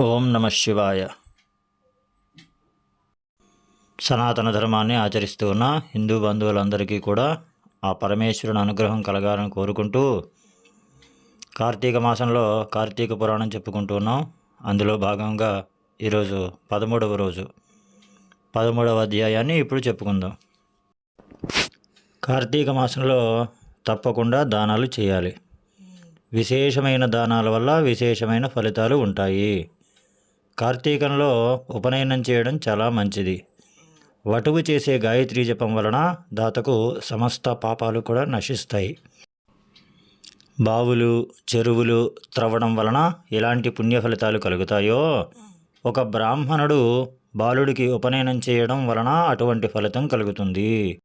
ఓం నమ శివాయ. సనాతన ధర్మాన్ని ఆచరిస్తూ ఉన్న హిందూ బంధువులందరికీ కూడా ఆ పరమేశ్వరుని అనుగ్రహం కలగాలని కోరుకుంటూ కార్తీక మాసంలో కార్తీక పురాణం చెప్పుకుంటూ ఉన్నాం. అందులో భాగంగా ఈరోజు పదమూడవ రోజు పదమూడవ అధ్యాయాన్ని ఇప్పుడు చెప్పుకుందాం. కార్తీక మాసంలో తప్పకుండా దానాలు చేయాలి. విశేషమైన దానాల వల్ల విశేషమైన ఫలితాలు ఉంటాయి. కార్తీకంలో ఉపనయనం చేయడం చాలా మంచిది. వటువు చేసే గాయత్రీ జపం వలన దాతకు సమస్త పాపాలు కూడా నశిస్తాయి. బావులు చెరువులు త్రవ్వడం వలన ఎలాంటి పుణ్య ఫలితాలు కలుగుతాయో? ఒక బ్రాహ్మణుడు బాలుడికి ఉపనయనం చేయడం వలన అటువంటి ఫలితం కలుగుతుంది.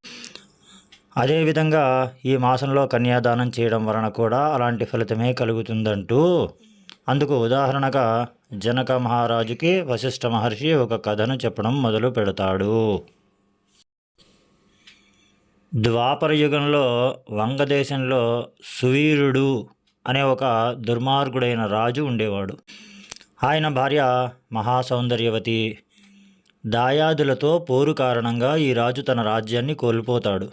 అదేవిధంగా ఈ మాసంలో కన్యాదానం చేయడం వలన కూడా అలాంటి ఫలితమే కలుగుతుందంటూ అందుకు ఉదాహరణగా జనక మహారాజుకి వశిష్ఠ మహర్షి ఒక కథను చెప్పడం మొదలు పెడతాడు. ద్వాపర యుగంలో వంగదేశంలో సువీరుడు అనే ఒక దుర్మార్గుడైన రాజు ఉండేవాడు. ఆయన భార్య మహాసౌందర్యవతి దాయాదులతో పోరు కారణంగా ఈ రాజు తన రాజ్యాన్ని కోల్పోతాడు.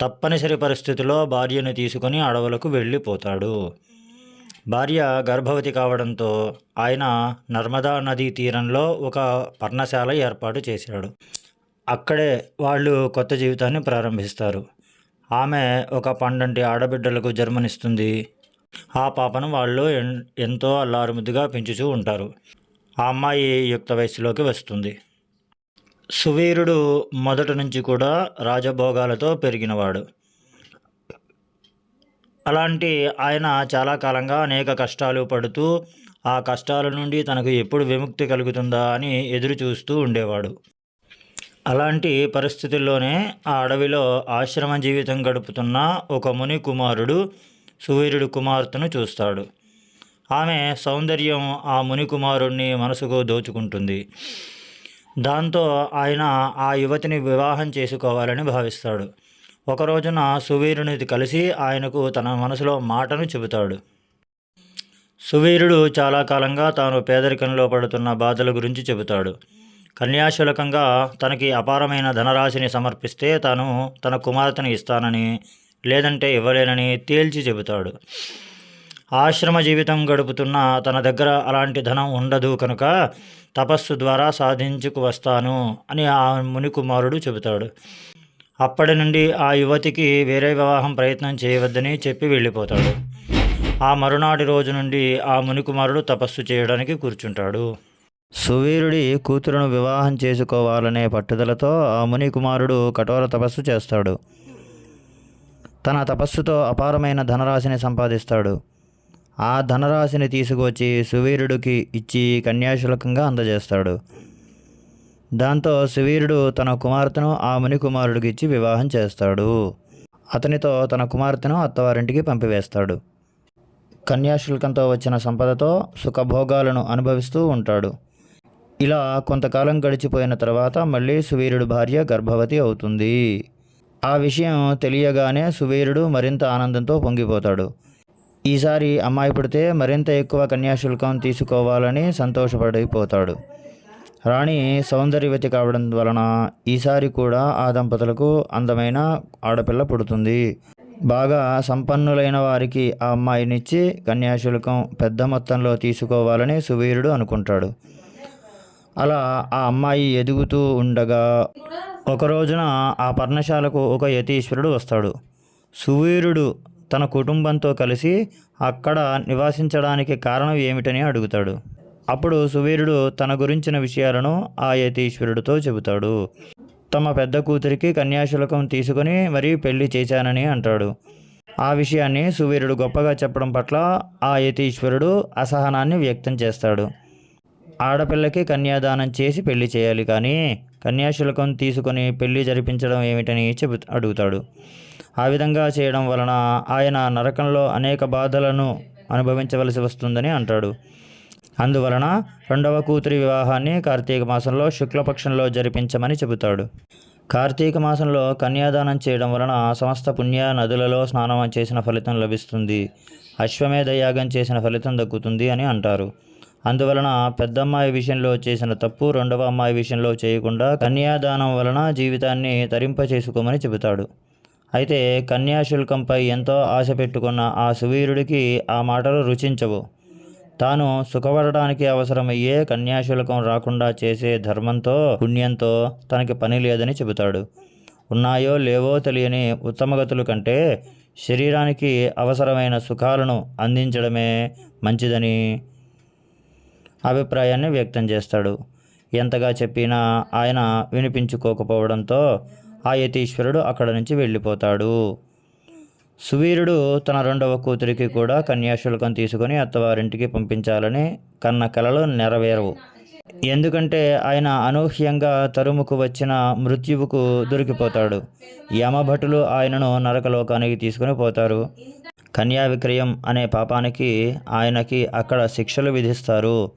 తప్పనిసరి పరిస్థితిలో భార్యను తీసుకొని అడవులకు వెళ్ళిపోతాడు. భార్య గర్భవతి కావడంతో ఆయన నర్మదా నదీ తీరంలో ఒక పర్ణశాల ఏర్పాటు చేశాడు. అక్కడే వాళ్ళు కొత్త జీవితాన్ని ప్రారంభిస్తారు. ఆమె ఒక పండంటి ఆడబిడ్డలకు జన్మనిస్తుంది. ఆ పాపను వాళ్ళు ఎన్- ఎంతో అల్లారుముద్దుగా పెంచుతూ ఉంటారు. ఆ అమ్మాయి యుక్త వయస్సులోకి వస్తుంది. సువీరుడు మొదటి నుంచి కూడా రాజభోగాలతో పెరిగినవాడు. అలాంటి ఆయన చాలా కాలంగా అనేక కష్టాలు పడుతూ ఆ కష్టాల నుండి తనకు ఎప్పుడు విముక్తి కలుగుతుందా అని ఎదురు చూస్తూ ఉండేవాడు. అలాంటి పరిస్థితుల్లోనే ఆ అడవిలో ఆశ్రమ జీవితం గడుపుతున్న ఒక ముని కుమారుడు సువీరుడు కుమార్తెను చూస్తాడు. ఆమె సౌందర్యం ఆ ముని కుమారుణ్ణి మనసుకు దోచుకుంటుంది. దాంతో ఆయన ఆ యువతిని వివాహం చేసుకోవాలని భావిస్తాడు. ఒక రోజున సువీరునిది కలిసి ఆయనకు తన మనసులో మాటను చెబుతాడు. సువీరుడు చాలా కాలంగా తాను పేదరికంలో పడుతున్న బాధల గురించి చెబుతాడు. కన్యాశులకంగా తనకి అపారమైన ధనరాశిని సమర్పిస్తే తాను తన కుమార్తెను ఇస్తానని లేదంటే ఇవ్వలేనని తేల్చి చెబుతాడు. ఆశ్రమ జీవితం గడుపుతున్న తన దగ్గర అలాంటి ధనం ఉండదు కనుక తపస్సు ద్వారా సాధించుకు వస్తాను అని ఆ మునికుమారుడు చెబుతాడు. అప్పటి నుండి ఆ యువతికి వేరే వివాహం ప్రయత్నం చేయవద్దని చెప్పి వెళ్ళిపోతాడు. ఆ మరునాటి రోజు నుండి ఆ మునికుమారుడు తపస్సు చేయడానికి కూర్చుంటాడు. సువీరుడి కూతురును వివాహం చేసుకోవాలనే పట్టుదలతో ఆ మునికుమారుడు కఠోర తపస్సు చేస్తాడు. తన తపస్సుతో అపారమైన ధనరాశిని సంపాదిస్తాడు. ఆ ధనరాశిని తీసుకొచ్చి సువీరుడికి ఇచ్చి కన్యాశులకంగా అందజేస్తాడు. దాంతో సువీరుడు తన కుమార్తెను ఆ ముని కుమారుడికి ఇచ్చి వివాహం చేస్తాడు. అతనితో తన కుమార్తెను అత్తవారింటికి పంపివేస్తాడు. కన్యాశుల్కంతో వచ్చిన సంపదతో సుఖభోగాలను అనుభవిస్తూ ఉంటాడు. ఇలా కొంతకాలం గడిచిపోయిన తర్వాత మళ్ళీ సువీరుడు భార్య గర్భవతి అవుతుంది. ఆ విషయం తెలియగానే సువీరుడు మరింత ఆనందంతో పొంగిపోతాడు. ఈసారి అమ్మాయి పుడితే మరింత ఎక్కువ కన్యాశుల్కం తీసుకోవాలని సంతోషపడిపోతాడు. రాణి సౌందర్యవతి కావడం వలన ఈసారి కూడా ఆ దంపతులకు అందమైన ఆడపిల్ల పుడుతుంది. బాగా సంపన్నులైన వారికి ఆ అమ్మాయినిచ్చి కన్యాశుల్కం పెద్ద మొత్తంలో తీసుకోవాలని సువీరుడు అనుకుంటాడు. అలా ఆ అమ్మాయి ఎదుగుతూ ఉండగా ఒక రోజున ఆ పర్ణశాలకు ఒక యతీశ్వరుడు వస్తాడు. సువీరుడు తన కుటుంబంతో కలిసి అక్కడ నివాసించడానికి కారణం ఏమిటని అడుగుతాడు. అప్పుడు సువీరుడు తన గురించిన విషయాలను ఆ యతీశ్వరుడితో చెబుతాడు. తమ పెద్ద కూతురికి కన్యాశులకం తీసుకుని మరీ పెళ్ళి చేశానని అంటాడు. ఆ విషయాన్ని సువీరుడు గొప్పగా చెప్పడం పట్ల ఆ యతీశ్వరుడు అసహనాన్ని వ్యక్తం చేస్తాడు. ఆడపిల్లకి కన్యాదానం చేసి పెళ్ళి చేయాలి కానీ కన్యాశులకం తీసుకొని పెళ్ళి జరిపించడం ఏమిటని చెబు అడుగుతాడు. ఆ విధంగా చేయడం వలన ఆయన నరకంలో అనేక బాధలను అనుభవించవలసి వస్తుందని అంటాడు. అందువలన రెండవ కూతురి వివాహాన్ని కార్తీక మాసంలో శుక్లపక్షంలో జరిపించమని చెబుతాడు. కార్తీక మాసంలో కన్యాదానం చేయడం వలన సమస్త పుణ్య నదులలో స్నానం చేసిన ఫలితం లభిస్తుంది. అశ్వమేధ యాగం చేసిన ఫలితం దక్కుతుంది అని అంటారు. అందువలన పెద్దమ్మాయి విషయంలో చేసిన తప్పు రెండవ అమ్మాయి విషయంలో చేయకుండా కన్యాదానం వలన జీవితాన్ని తరింపచేసుకోమని చెబుతాడు. అయితే కన్యాశుల్కంపై ఎంతో ఆశ పెట్టుకున్న ఆ సువీరుడికి ఆ మాటలు రుచించవు. తాను సుఖపడడానికి అవసరమయ్యే కన్యాశుల్కం రాకుండా చేసే ధర్మంతో పుణ్యంతో తనకి పని లేదని చెబుతాడు. ఉన్నాయో లేవో తెలియని ఉత్తమగతులు కంటే శరీరానికి అవసరమైన సుఖాలను అందించడమే మంచిదని అభిప్రాయాన్ని వ్యక్తం చేస్తాడు. ఎంతగా చెప్పినా ఆయన వినిపించుకోకపోవడంతో ఆ యతీశ్వరుడు అక్కడ నుంచి వెళ్ళిపోతాడు. సువీరుడు తన రెండవ కూతురికి కూడా కన్యాశుల్కం తీసుకొని అత్తవారింటికి పంపించాలని కన్న కలలు నెరవేరవు. ఎందుకంటే ఆయన అనూహ్యంగా తరుముకు వచ్చిన మృత్యువుకు దొరికిపోతాడు. యమభటులు ఆయనను నరకలోకానికి తీసుకుని పోతారు. కన్యా విక్రయం అనే పాపానికి ఆయనకి అక్కడ శిక్షలు విధిస్తారు.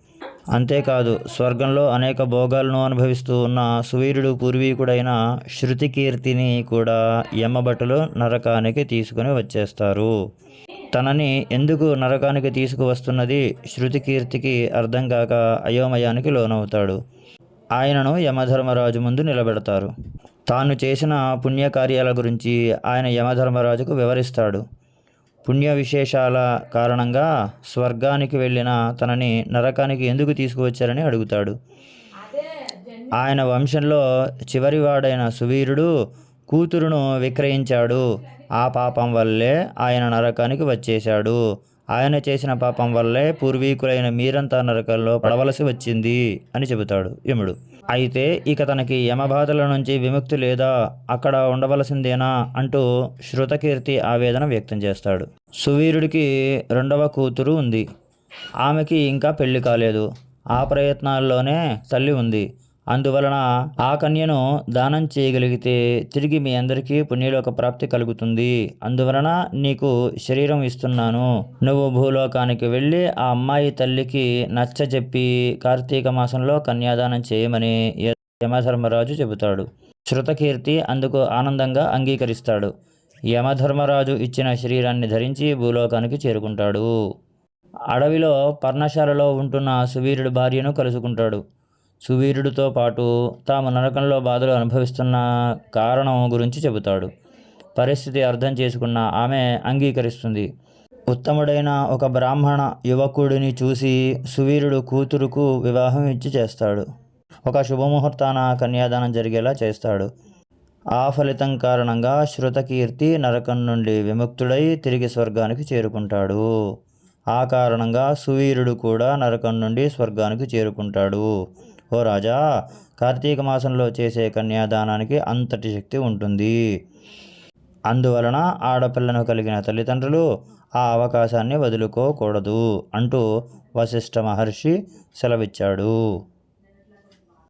అంతేకాదు స్వర్గంలో అనేక భోగాలను అనుభవిస్తూ ఉన్న సువీరుడు పూర్వీకుడైన శృతికీర్తిని కూడా యమభటులు నరకానికి తీసుకుని వచ్చేస్తారు. తనని ఎందుకు నరకానికి తీసుకువస్తున్నది శృతికీర్తికి అర్థం కాక అయోమయానికి లోనవుతాడు. ఆయనను యమధర్మరాజు ముందు నిలబెడతారు. తాను చేసిన పుణ్యకార్యాల గురించి ఆయన యమధర్మరాజుకు వివరిస్తాడు. పుణ్య విశేషాల కారణంగా స్వర్గానికి వెళ్ళిన తనని నరకానికి ఎందుకు తీసుకువచ్చారని అడుగుతాడు. ఆయన వంశంలో చివరివాడైన సువీరుడు కూతురును విక్రయించాడు. ఆ పాపం వల్లే ఆయన నరకానికి వచ్చేశాడు. ఆయన చేసిన పాపం వల్లే పూర్వీకులైన మీరంతా నరకంలో పడవలసి వచ్చింది అని చెబుతాడు యముడు. అయితే ఇక తనకి యమబాధల నుంచి విముక్తి లేదా అక్కడ ఉండవలసిందేనా అంటూ శృతకీర్తి ఆవేదన వ్యక్తం చేస్తాడు. సువీరుడికి రెండవ కూతురు ఉంది. ఆమెకి ఇంకా పెళ్ళి కాలేదు. ఆ ప్రయత్నాల్లోనే తల్లి ఉంది. అందువలన ఆ కన్యను దానం చేయగలిగితే తిరిగి మీ అందరికీ పుణ్యలోక ప్రాప్తి కలుగుతుంది. అందువలన నీకు శరీరం ఇస్తున్నాను. నువ్వు భూలోకానికి వెళ్ళి ఆ అమ్మాయి తల్లికి నచ్చజెప్పి కార్తీక మాసంలో కన్యాదానం చేయమని యమధర్మరాజు చెబుతాడు. శృతకీర్తి అందుకు ఆనందంగా అంగీకరిస్తాడు. యమధర్మరాజు ఇచ్చిన శరీరాన్ని ధరించి భూలోకానికి చేరుకుంటాడు. అడవిలో పర్ణశాలలో ఉంటున్న సువీరుడి భార్యను కలుసుకుంటాడు. సువీరుడితో పాటు తాము నరకంలో బాధలు అనుభవిస్తున్న కారణం గురించి చెబుతాడు. పరిస్థితి అర్థం చేసుకున్న ఆమె అంగీకరిస్తుంది. ఉత్తముడైన ఒక బ్రాహ్మణ యువకుడిని చూసి సువీరుడు కూతురుకు వివాహం ఇచ్చి చేస్తాడు. ఒక శుభముహూర్తాన కన్యాదానం జరిగేలా చేస్తాడు. ఆ ఫలితం కారణంగా శృతకీర్తి నరకం నుండి విముక్తుడై తిరిగి స్వర్గానికి చేరుకుంటాడు. ఆ కారణంగా సువీరుడు కూడా నరకం నుండి స్వర్గానికి చేరుకుంటాడు. ఓ రాజా కార్తీక మాసంలో చేసే కన్యాదానానికి అంతటి శక్తి ఉంటుంది. అందువలన ఆడపిల్లను కలిగిన తల్లిదండ్రులు ఆ అవకాశాన్ని వదులుకోకూడదు అంటూ వశిష్ఠ మహర్షి సెలవిచ్చాడు.